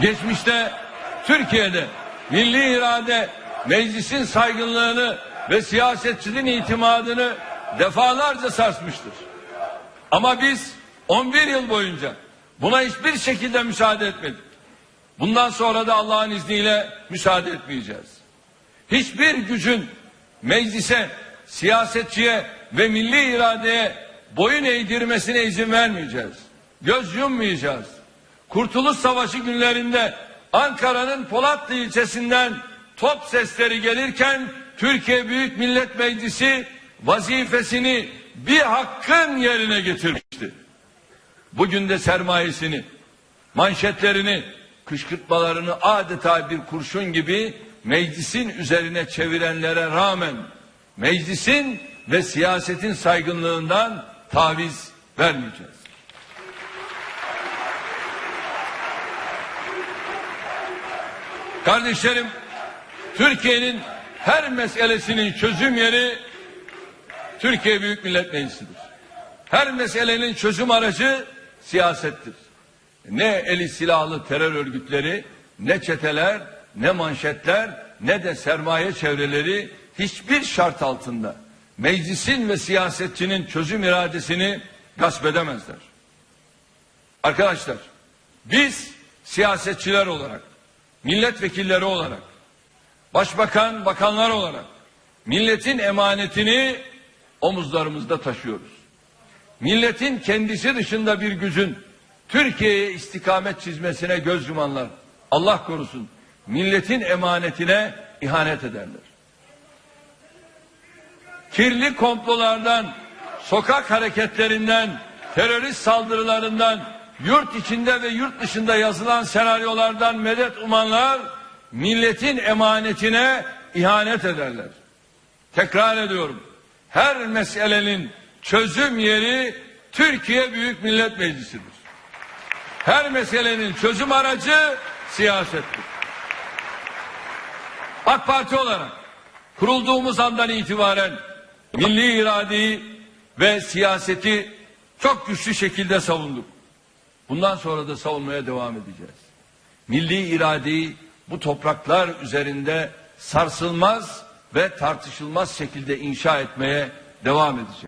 Geçmişte Türkiye'de milli irade meclisin saygınlığını ve siyasetçinin itimadını defalarca sarsmıştır. Ama biz 11 yıl boyunca buna hiçbir şekilde müsaade etmedik. Bundan sonra da Allah'ın izniyle müsaade etmeyeceğiz. Hiçbir gücün meclise, siyasetçiye ve milli iradeye boyun eğdirmesine izin vermeyeceğiz. Göz yummayacağız. Kurtuluş Savaşı günlerinde Ankara'nın Polatlı ilçesinden top sesleri gelirken Türkiye Büyük Millet Meclisi vazifesini bir hakkın yerine getirmişti. Bugün de sermayesini, manşetlerini, kışkırtmalarını adeta bir kurşun gibi meclisin üzerine çevirenlere rağmen meclisin ve siyasetin saygınlığından taviz vermeyeceğiz. Kardeşlerim, Türkiye'nin her meselesinin çözüm yeri Türkiye Büyük Millet Meclisi'dir. Her meselenin çözüm aracı siyasettir. Ne eli silahlı terör örgütleri, ne çeteler, ne manşetler, ne de sermaye çevreleri hiçbir şart altında meclisin ve siyasetçinin çözüm iradesini gasp edemezler. Arkadaşlar, biz siyasetçiler olarak, milletvekilleri olarak, başbakan, bakanlar olarak milletin emanetini omuzlarımızda taşıyoruz. Milletin kendisi dışında bir gücün Türkiye'ye istikamet çizmesine göz yumanlar Allah korusun milletin emanetine ihanet ederler. Kirli komplolardan, sokak hareketlerinden, terörist saldırılarından, yurt içinde ve yurt dışında yazılan senaryolardan medet umanlar milletin emanetine ihanet ederler. Tekrar ediyorum. Her meselenin çözüm yeri Türkiye Büyük Millet Meclisi'dir. Her meselenin çözüm aracı siyasettir. AK Parti olarak kurulduğumuz andan itibaren milli iradeyi ve siyaseti çok güçlü şekilde savunduk. Bundan sonra da savunmaya devam edeceğiz. Milli iradeyi bu topraklar üzerinde sarsılmaz ve tartışılmaz şekilde inşa etmeye devam edeceğiz.